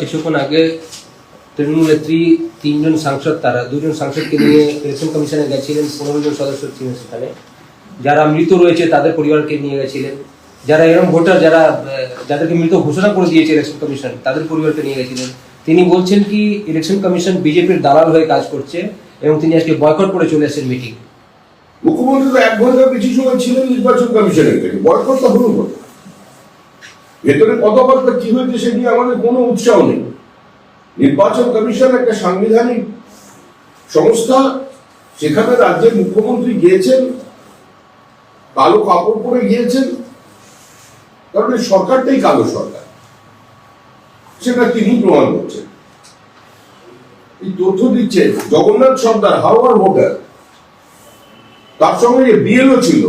কিছুক্ষণ আগে তৃণমূল নেত্রী তিনজন সাংসদ তারা, দুজন সাংসদকে নিয়ে ইলেকশন কমিশনে গেছিলেন, পনেরো জন সদস্য ছিলেন সেখানে। যারা মৃত রয়েছে তাদের পরিবারকে নিয়ে গেছিলেন। যারা এরকম ভোটার, যারা, যাদেরকে মৃত ঘোষণা করে দিয়েছে ইলেকশন কমিশন, তাদের পরিবারকে নিয়ে গেছিলেন। তিনি বলছেন কি, ইলেকশন কমিশন বিজেপির দালাল হয়ে কাজ করছে এবং তিনি আজকে বয়কট করে চলে এসেছেন মিটিং। মুখ্যমন্ত্রী তো এক ঘণ্টা বেশি সময় ছিলেন নির্বাচন কমিশনের কাছে বয়কটটা হলো কোথায়? ভেতরে কথাবার্তা কি হয়েছে সে নিয়ে আমাদের কোনো উৎসাহ নেই। নির্বাচন কমিশন একটা সাংবিধানিক সংস্থা, সেখানে রাজ্যের মুখ্যমন্ত্রী গিয়েছেন, কালো কাপড় পরে গিয়েছেন, কারণ এই সরকারটাই কালো সরকার। সেটা তিনি প্রমাণ করছেন। এই তথ্য দিচ্ছেন জগন্নাথ সর্দার হাওয়ার ভোটার, তার সঙ্গে বিএলও ছিল।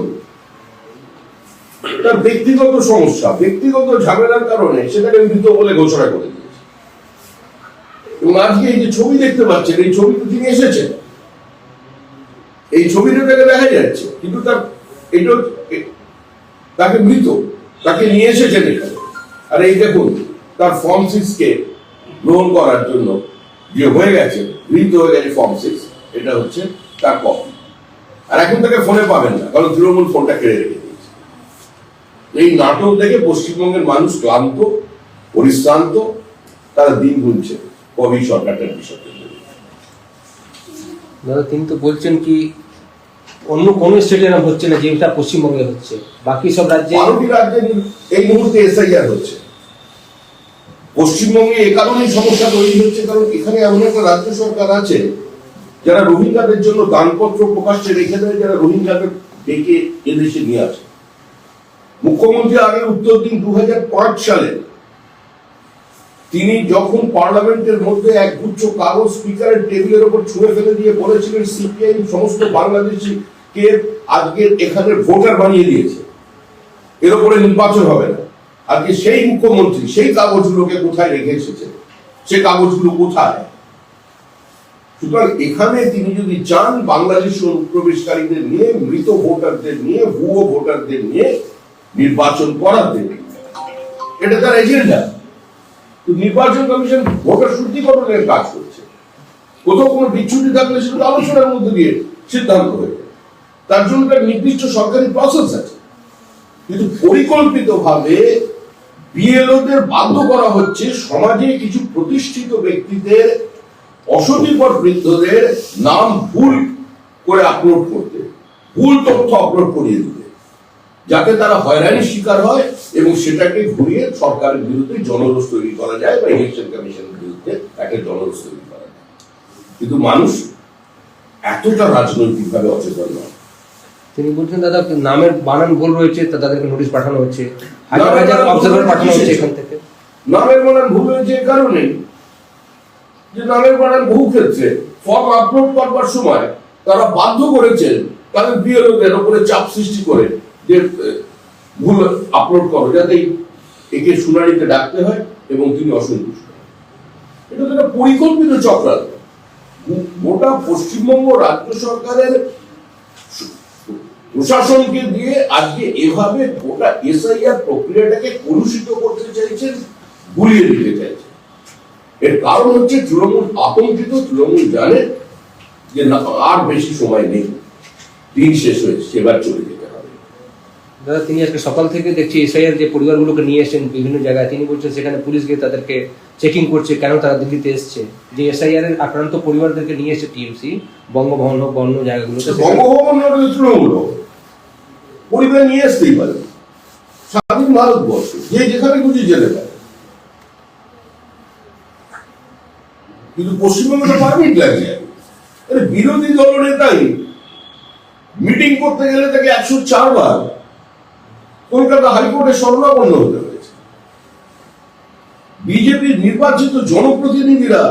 তার ব্যক্তিগত সমস্যা, ব্যক্তিগত ঝামেলার কারণে সেটাকে মৃত বলে ঘোষণা করে দিয়েছে। এবং আজকে এই যে ছবি দেখতে পাচ্ছেন, এই ছবিতে তিনি এসেছেন। এই ছবিটা দেখা যাচ্ছে, কিন্তু তার এটা তাকে মৃত, তাকে নিয়ে এসেছেন এখানে। আর এই দেখুন, তার ফর্ম সিক্স কে গ্রহণ করার জন্য যে হয়ে গেছে, মৃত হয়ে গেছে ফর্ম সিক্স এটা হচ্ছে তার কপি আর এখন তাকে ফোনে পাবেন না, কারণ তৃণমূল ফোনটা কেড়ে রেখে দিয়েছে এই নাটক দেখে পশ্চিমবঙ্গের মানুষ ক্লান্ত পরিশ্রান্ত তারা দিন গুনছে কবি সরকারটার বিষয়টা দাদা তিনি তো বলছেন কি অন্য কোনো স্টেটে হচ্ছে না যেটা পশ্চিমবঙ্গে হচ্ছে। বাকি সব রাজ্যে রাজ্যে এই মুহূর্তে এসআইআর হচ্ছে। পশ্চিমবঙ্গে এ কারণেই সমস্যা তৈরি হচ্ছে কারণ এখানে এমন একটা রাজ্য সরকার আছে যারা রোহিঙ্গাদের জন্য দানপত্র প্রকাশ্যে রেখে দেয় যারা রোহিঙ্গাদের ডেকে এদেশে নিয়ে আসে। মুখ্যমন্ত্রী আগে উত্তর দিন দু সালে তিনি যখন পার্লামেন্টের মধ্যে এক গুচ্ছ কাগজ স্পিকারের টেবিলের ওপর ছুঁড়ে ফেলে দিয়ে বলেছিলেন, সিপিআইএম সমস্ত বাংলাদেশিকে আজকে এখানে ভোটার বানিয়ে দিয়েছে। এর উপরে নির্বাচন হবে না। আজকে সেই মুখ্যমন্ত্রী সেই কাগজগুলোকে কোথায় রেখে এসেছে? সে কাগজগুলো কোথায়? সুতরাং এখানে তিনি যদি চান বাংলাদেশ অনুপ্রবেশকারীদের নিয়ে, মৃত ভোটারদের নিয়ে, ভুয়ো ভোটারদের নিয়ে নির্বাচন করাতে। এটা তার এজেন্ডা নির্বাচন কমিশন ভোটার শুদ্ধিকরণের কাজ করছে। কোথাও কোনো বিচ্ছুটি থাকলে সেটা আলোচনার মধ্যে দিয়ে সিদ্ধান্ত হয়ে তার জন্য একটা নির্দিষ্ট সরকারি প্রসেস আছে। কিন্তু পরিকল্পিত ভাবে বিএলওদের বাধ্য করা হচ্ছে সমাজে কিছু প্রতিষ্ঠিত ব্যক্তিদের অসতিপর বৃদ্ধদের নাম ভুল করে আপলোড করতে। ভুল তথ্য আপলোড করিয়ে দিতে। যাতে তারা হয়রানির শিকার হয় এবং সেটাকে ঘুরিয়ে সরকারের বিরুদ্ধে জনরোষ তৈরি করা যায় বা ইলেকশন কমিশনের বিরুদ্ধে একটা জনরোষ তৈরি করা যায়। কিন্তু মানুষ এতটা রাজনৈতিকভাবে অচেতন নয়। তিনি বলছেন দাদা নামের বানান ভুল রয়েছে তা তাদেরকে নোটিশ পাঠানো হচ্ছে। হাজার হাজার অবজারভার পাঠানো হচ্ছে এখান থেকে। নামের বানান ভুল হয়েছে এ কারণে যে নামের বানান বহু ক্ষেত্রে ফর্ম আপলোড করবার সময় তারা বাধ্য করেছেন তাদের বিএলওদের উপরে চাপ সৃষ্টি করে যে ভুল আপলোড করো, যাতে একে শুনানিতে ডাকতে হয় এবং তিনি অসন্তুষ্ট এটা তো একটা পরিকল্পিত চক্রান্ত। গোটা পশ্চিমবঙ্গ রাজ্য সরকারের প্রশাসনকে দিয়ে আজকে এভাবে গোটা এসআইআর প্রক্রিয়াটাকে কলুষিত করতে চাইছেন, গুলিয়ে দিতে চাইছেন। এর কারণ হচ্ছে তৃণমূল আতঙ্কিত, তৃণমূল জানে যে না, আর বেশি সময় নেই। দিন শেষ হয়েছে সেবার চলে দাদা তিনি আজকে সকাল থেকে দেখছি এসআইআর যে পরিবারগুলোকে নিয়ে এসেছেন বিভিন্ন জায়গায় তিনি বলছেন সেখানে পুলিশ গিয়ে তাদেরকে চেকিং করছে কেন তারা দিল্লিতে এসছে। যে এসআইআর এর আক্রান্ত পরিবারদেরকে নিয়ে এসেছে টিএমসি বঙ্গভবন হোক অন্য জায়গাগুলোতে বঙ্গভবন তৃণমূল। পরিবার নিয়ে আসতেই পারে স্বাধীন ভারতবর্ষ যে যেখানে খুশি যেতে পারে কিন্তু পশ্চিমবঙ্গে পারমিট লাগে। বিরোধী দল নেতাই মিটিং করতে গেলে তাকে একশো চার বার কলকাতা হাইকোর্টে স্বর্ণাপন্ন হতে হয়েছে। বিজেপির নির্বাচিত জনপ্রতিনিধিরা,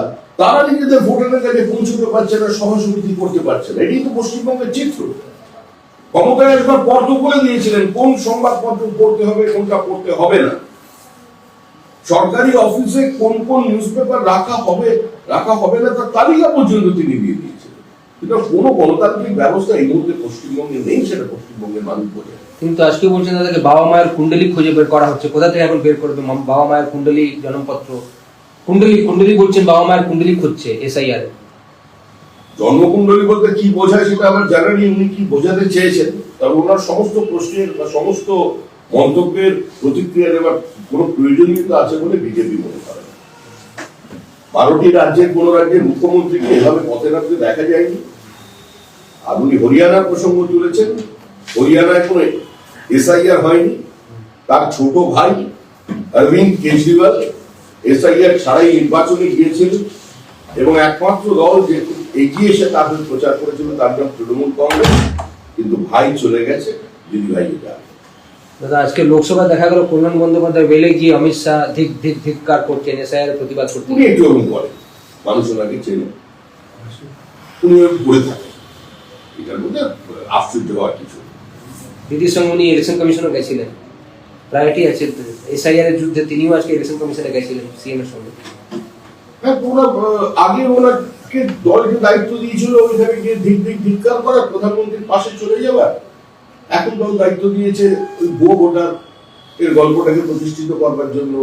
তারা নিজেদের ভোটারের কাছে পৌঁছতে পারছে না সমিতি করতে পারছে না। এটাই তো পশ্চিমবঙ্গের চিত্র। ক্ষমতায় একবার পর তো বলে দিয়েছিলেন, কোন সংবাদপত্র পড়তে হবে, কোনটা পড়তে হবে না। সরকারি অফিসে কোন কোন নিউজ পেপার রাখা হবে রাখা হবে না, তার তালিকা পর্যন্ত তিনি দিয়ে দিয়েছিলেন। কিন্তু কোনো গণতান্ত্রিক ব্যবস্থা এই মুহূর্তে পশ্চিমবঙ্গে নেই, সেটা পশ্চিমবঙ্গের মানুষ বোঝে কিন্তু আজকে বলছেন তাদেরকে বাবা মায়ের কুণ্ডলী খুঁজে বের করা হচ্ছে। কোথা থেকে এখন বের করবে বাবা মায়ের কুণ্ডলী, জন্মপত্র। কুণ্ডলী কুণ্ডলী বলছেন বাবা মায়ের কুণ্ডলী খুঁজছে এসআইআর জন্মকুণ্ডলী বলতে কি বোঝায় সেটা আমার জানা নেই। উনি কি বোঝাতে চেয়েছেন? তবে ওনার সমস্ত প্রশ্নের বা সমস্ত মন্তব্যের প্রতিক্রিয়া দেওয়ার কোনো প্রয়োজনীয়তা আছে বলে বিজেপি মনে করে। বারোটি রাজ্যের কোন রাজ্যের মুখ্যমন্ত্রীকে এভাবে পথে নামতে দেখা যায়নি। আর উনি হরিয়ানার প্রসঙ্গ তুলেছেন। হরিয়ানায় কোনো এসআইআর হয়নি তার ছোট ভাই অরবিন্দ কেজরিওয়াল এসআইআর ছাড়াই নির্বাচনে গিয়েছিলেন এবং একমাত্র দল যে এগিয়ে এসে তাদের প্রচার করেছিল তার নাম তৃণমূল কংগ্রেস কিন্তু ভাই চলে গেছে দিদি ভাই এটা দাদা আজকে লোকসভা দেখা গেল কল্যাণ বন্দ্যোপাধ্যায় বেলে গিয়ে অমিত শাহ ধিক ধিক ধিক্কার করছেন এসআইআর প্রতিবাদ করছেন। উনি একটু এরকম করেন মানুষ ওনাকে চেনে উনি করে থাকেন। এটার মধ্যে আশ্চর্য হওয়ার কিছু নেই। দিদির সঙ্গে উনি ইলেকশন কমিশনে গেছিলেন। প্রায়োরিটি আছে এসআইআর এর যুদ্ধে তিনিও আজকে ইলেকশন কমিশনে গেছিলেন সিএম এর সঙ্গে। হ্যাঁ তো আগে ওনাকে দলকে দায়িত্ব দিয়েছিল ওইখানে গিয়ে ধিক ধিক ধিক্কার করা প্রধানমন্ত্রীর পাশে চলে যাওয়ার। এখন দল দায়িত্ব দিয়েছে ওই ভুয়ো ভোটার এর গল্পটাকে প্রতিষ্ঠিত করবার জন্য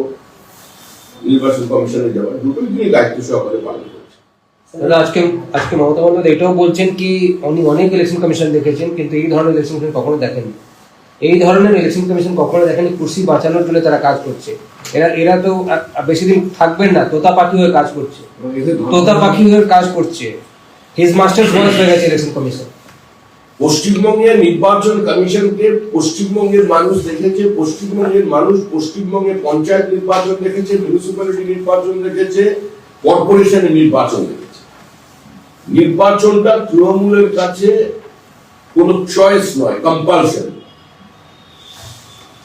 নির্বাচন কমিশনে যাওয়ার। দুটোই তিনি দায়িত্ব সহকারে পালন আজকে আজকে মমতা বন্দ্যোপাধ্যায় এটাও বলছেন কি, উনি অনেক ইলেকশন কমিশন দেখেছেন, কিন্তু এই ধরনের ইলেকশন কমিশন কখনো দেখেননি। এই ধরনের ইলেকশন কমিশন কখনো দেখেনি কুর্সি বাঁচানোর জন্য তারা কাজ করছে। এরা এরা তো আর- আর বেশি দিন থাকবেন না তোতা পাখি হয়ে কাজ করছে। তোতা পাখি হয়ে কাজ করছে। হিজ মাস্টার ভয়েস হয়ে গেছে ইলেকশন কমিশন পশ্চিমবঙ্গের নির্বাচন কমিশনকে পশ্চিমবঙ্গের মানুষ দেখেছে, পশ্চিমবঙ্গের মানুষ পশ্চিমবঙ্গের পঞ্চায়েত নির্বাচন দেখেছে মিউনিসিপ্যালিটি নির্বাচন দেখেছে কর্পোরেশনের নির্বাচন দেখেছে। নির্বাচনটা তৃণমূলের কাছে কোন চয়েস নয় কম্পালশন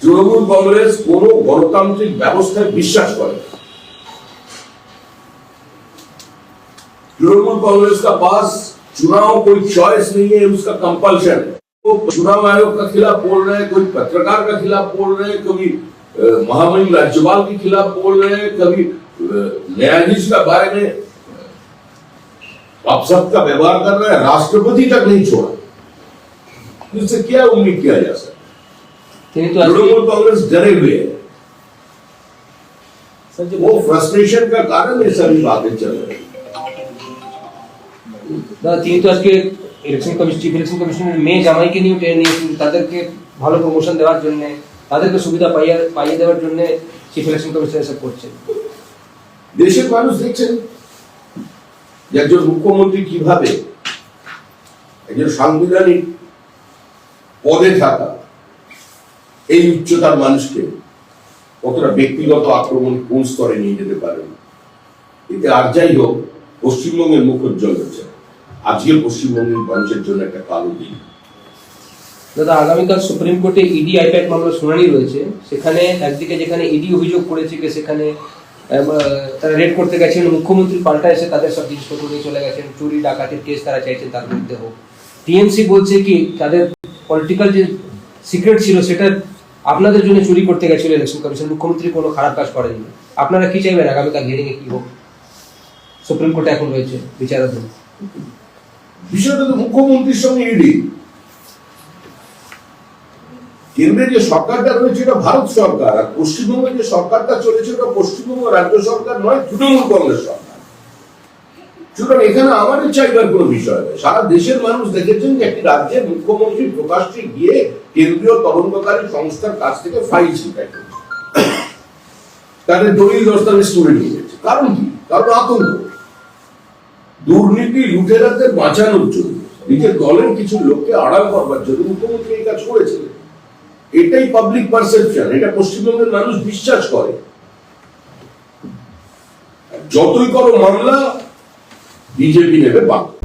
তৃণমূল কংগ্রেস কোন গণতান্ত্রিক ব্যবস্থায় বিশ্বাস করে না। तृणमूल कांग्रेस का पास चुनाव कोई चॉइस नहीं है उसका कंपल्शन है वो चुनाव आयोग का खिलाफ बोल रहे हैं कोई पत्रकार का खिलाफ बोल रहे हैं कभी अ, महामहिम राज्यपाल के खिलाफ बोल रहे हैं कभी अ, न्यायाधीश का बारे में आप सबका व्यवहार कर रहे हैं राष्ट्रपति तक नहीं छोड़ा इससे क्या उम्मीद किया जा सकता তিনি তো আজকে तृणमूल कांग्रेस डरे हुए है वो फ्रस्ट्रेशन का कारण ये सभी बातें चल रही है দাদা তিনি তো আজকে ইলেকশন কমিশন চিফ ইলেকশন কমিশনের মেয়ে জামাইকে নিয়ে ট্রেন নিয়েছেন তাদেরকে ভালো প্রমোশন দেওয়ার জন্য তাদেরকে সুবিধা পাইয়ে পাইয়ে দেওয়ার জন্য চিফ ইলেকশন কমিশন এসব করছেন দেশের মানুষ দেখছেন যে একজন মুখ্যমন্ত্রী কীভাবে একজন সাংবিধানিক পদে থাকা এই উচ্চতার মানুষকে কতটা ব্যক্তিগত আক্রমণ কোন স্তরে নিয়ে যেতে পারেন এতে আর যাই হোক, পশ্চিমবঙ্গের মুখ উজ্জ্বল হচ্ছে। আজকে পশ্চিমবঙ্গের মানুষের জন্য একটা কালো দিন। দাদা, আগামীকাল সুপ্রিম কোর্টে ইডি, আইপ্যাক মামলার শুনানি রয়েছে। সেখানে একদিকে যেখানে ইডি অভিযোগ করেছে, সেখানে তারা রেড করতে গেছেন, মুখ্যমন্ত্রী পাল্টা এসে তাদের সব জিনিসপত্র নিয়ে চলে গেছেন, চুরি, ডাকাতির কেস তারা চাইছেন তার বিরুদ্ধে হোক। টিএমসি বলছে কি, তাদের পলিটিক্যাল যে সিক্রেট ছিল সেটা আপনাদের জন্য চুরি করতে গেছিল ইলেকশন কমিশন মুখ্যমন্ত্রী কোনো খারাপ কাজ করেনি আপনারা কি চাইবেন, আগামীকাল হিয়ারিং এ কি হোক? সুপ্রিম কোর্টে এখন রয়েছে বিচারাধীন। বিষয়টা তো মুখ্যমন্ত্রীর সঙ্গে ইডি কেন্দ্রে যে সরকারটা রয়েছে এটা ভারত সরকার, আর পশ্চিমবঙ্গে যে সরকারটা চলেছে ওটা পশ্চিমবঙ্গ রাজ্য সরকার নয়, তৃণমূল কংগ্রেস সরকার। সুতরাং এখানে আমাদের চাইবার কোনো বিষয় নয় সারা দেশের মানুষ দেখেছেন যে একটি রাজ্যের মুখ্যমন্ত্রী প্রকাশ্যে গিয়ে কেন্দ্রীয় তদন্তকারী সংস্থার কাছ থেকে ফাইল করেছে। তাদের দলিল দস্তাবেজ তুলে নিয়ে গেছে। কারণ কি? কারণ আতঙ্ক। দুর্নীতি লুটেরাদের বাঁচানোর জন্য নিজের দলের কিছু লোককে আড়াল করবার জন্য মুখ্যমন্ত্রী এই কাজ করেছিলেন। এটাই পাবলিক পারসেপশন এটা পশ্চিমবঙ্গের মানুষ বিশ্বাস করে। যতই করো মামলা বিজেপি নেবে বাংলা